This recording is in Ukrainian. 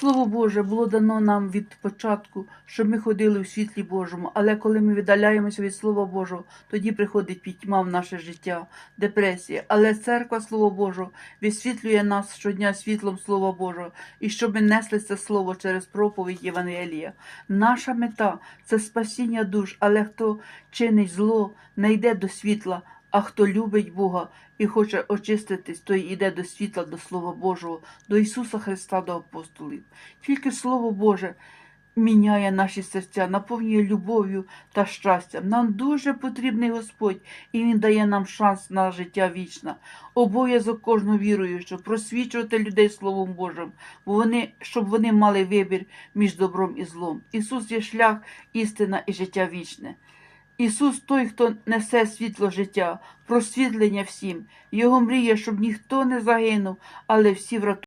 Слово Боже було дано нам від початку, щоб ми ходили у світлі Божому. Але коли ми віддаляємося від Слова Божого, тоді приходить пітьма в наше життя, депресія. Але церква Слово Божого висвітлює нас щодня світлом Слова Божого, і щоб ми несли це слово через проповідь Євангелія. Наша мета це спасіння душ, але хто чинить зло, не йде до світла. А хто любить Бога і хоче очиститись, той іде до світла, до Слова Божого, до Ісуса Христа, до апостолів. Тільки Слово Боже міняє наші серця, наповнює любов'ю та щастям. Нам дуже потрібний Господь, і Він дає нам шанс на життя вічне. Обов'язок кожного віруючого просвічувати людей Словом Божим, бо вони, щоб вони мали вибір між добром і злом. Ісус є шлях, істина і життя вічне. Ісус той, хто несе світло життя, просвітлення всім. Його мріє, щоб ніхто не загинув, але всі врятували.